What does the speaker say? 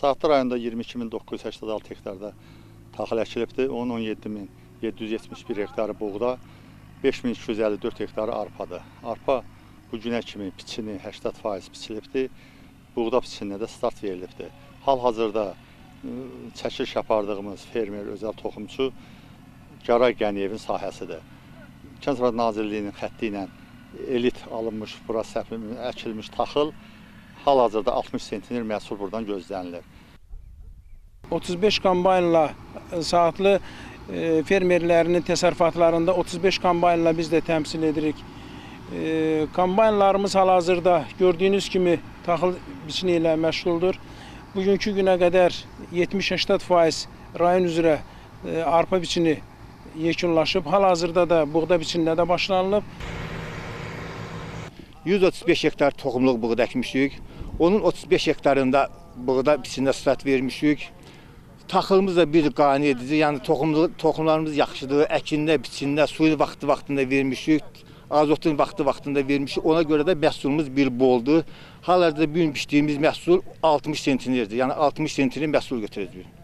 Saatlı rayonunda 22986 hektarda taxıl əkilibdir. Onun 17771 hektarı buğda, 5254 hektarı arpadır. Arpa bu günə kimi biçini 80% biçilibdir. Buğda biçininə də start verilibdir. Hal-hazırda çəkiliş apardığımız fermer, özəl toxumçu Garay Qəniyevin sahəsidir. Kənd Nazirliyinin xətti ilə elit alınmış, bura səpilmiş, əkilmiş taxıl hal-hazırda 60 sentner məhsul buradan gözlənilir. 35 kombaynla e, saatlı e, fermerlərinin təsərrüfatlarında 35 kombaynla biz də təmsil edirik. E, Kombaynlarımız hal-hazırda gördüyünüz kimi taxıl biçini ilə məşğuldur. Bugünkü günə qədər 70-80% rayon üzrə arpa biçini yekunlaşıb. Hal-hazırda da buğda biçininə də başlanılıb. 135 hektar toxumluq buğda əkmişik. Onun 35 hektarında buğda biçində start vermişik. Taxılımız da bir qane edici, yəni toxumluq toxumlarımız yaxşıdır. Əkində, biçində, suyu vaxtı-vaxtında vermişik. Azotun vaxtı-vaxtında vermişik. Ona görə də məhsulumuz bir boldur. Hal-hazırda bu gün biçdiyimiz məhsul 60 sentnerdir. Yəni 60 sentner məhsul götürəcəyik.